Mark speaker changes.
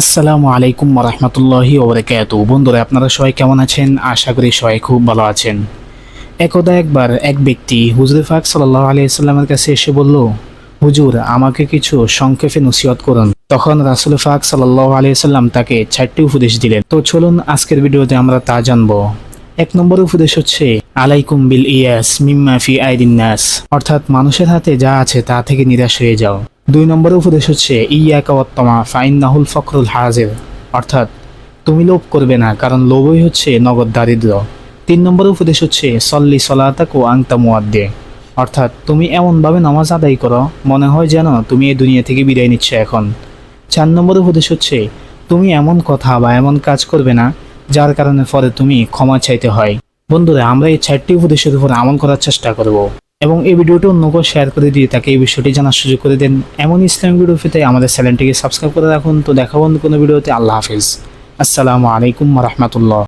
Speaker 1: আসসালামু আলাইকুম রহমতুল্লাহি ওবরাকাত বন্ধুরা, আপনারা সবাই কেমন আছেন? আশা করি সবাই খুব ভালো আছেন। একদা একবার এক ব্যক্তি হুজুর ফাক সাল্লাহ আলিয়াল্লামের কাছে এসে বলল, হুজুর, আমাকে কিছু সংক্ষেপে নসিহত করুন। তখন রাসুল ফাক সাল্লাহ আলিয়াল্লাম তাকে চারটি উপদেশ দিলেন। তো চলুন আজকের ভিডিওতে আমরা তা জানব। এক নম্বর উপদেশ হচ্ছে, আলাইকুম বিল ইয়াস মিম্মা ফি আইদিন নাস। অর্থাৎ, মানুষের হাতে যা আছে তা থেকে নিরাশ হয়ে যাও। দুই নম্বর উপদেশ হচ্ছে ইয়া কাওয়াত্তমা ফাইন নাহুল ফখরুল হাজির। অর্থাৎ, তুমি লোভ করবে না, কারণ লোভই হচ্ছে নগদ দারিদ্র। তিন নম্বর উপদেশ হচ্ছে, সল্লি সলাতাক ও আংতা মুয়াদ্দে অর্থাৎ, তুমি এমনভাবে নামাজ আদায় করো, মনে হয় যেন তুমি এই দুনিয়া থেকে বিদায় নিচ্ছ এখন। চার নম্বর উপদেশ হচ্ছে, তুমি এমন কথা বা এমন কাজ করবে না, যার কারণে পরে তুমি ক্ষমা চাইতে হয়। বন্ধুরা, আমরা এই চারটি উপদেশের উপর আমল করার চেষ্টা করব। এবং এই ভিডিওটি অন্যকে শেয়ার করে দিয়ে তাকে এই বিষয়টি জানার সুযোগ করে দেন। এমন ইসলামিক ভিডিও পেতে আমাদের চ্যানেলটিকে সাবস্ক্রাইব করে রাখুন। তো দেখা বন্ধু কোনো ভিডিওতে আল্লাহ হাফিজ। আসসালামু আলাইকুম রহমতুল্লাহ।